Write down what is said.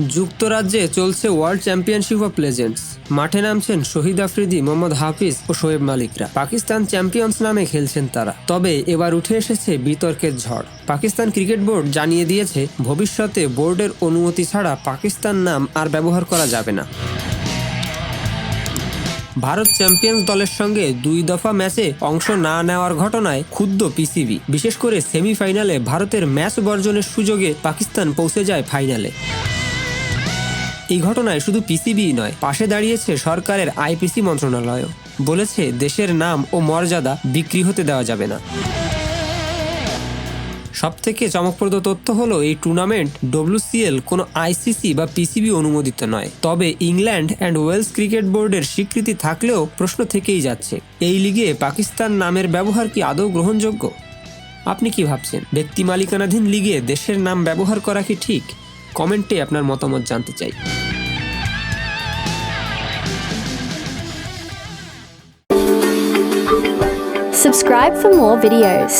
যুক্তরাজ্যে চলছে world championship of legends. মাঠে নামছেন শহীদ আফ্রিদি মোহাম্মদ হাফিজ ও শোয়েব মালিকরা। পাকিস্তান চ্যাম্পিয়ন্স নামে খেলছেন তারা। তবে এবার উঠে এসেছে বিতর্কের ঝড়। পাকিস্তান ক্রিকেট বোর্ড জানিয়ে দিয়েছে, ভবিষ্যতে বোর্ডের অনুমতি ছাড়া পাকিস্তান নাম আর ব্যবহার করা যাবে না। ভারত চ্যাম্পিয়ন্স দলের সঙ্গে দুই দফা ম্যাচে অংশ না নেওয়ার ঘটনায় ক্ষুব্ধ পিসিবি। বিশেষ করে সেমিফাইনালে ভারতের ম্যাচ বর্জনের সুযোগে পাকিস্তান পৌঁছে যায় ফাইনালে। এই ঘটনায় শুধু পিসিবিই নয়, পাশে দাঁড়িয়েছে সরকারের আইপিসি মন্ত্রণালয়ও। বলেছে, দেশের নাম ও মর্যাদা বিক্রি হতে দেওয়া যাবে না। সবথেকে চমকপ্রদ তথ্য হলো, এই টুর্নামেন্ট ডব্লিউসিএল কোনো আইসিসি বা পিসিবি অনুমোদিত নয়। তবে ইংল্যান্ড অ্যান্ড ওয়েলস ক্রিকেট বোর্ডের স্বীকৃতি থাকলেও প্রশ্ন থেকেই যাচ্ছে, এই লিগে পাকিস্তান নামের ব্যবহার কি আদৌ গ্রহণযোগ্য? আপনি কি ভাবছেন? ব্যক্তি মালিকানাধীন লিগে দেশের নাম ব্যবহার করা কি ঠিক? কমেন্টে আপনার মতামত জানতে চাই। Subscribe for more videos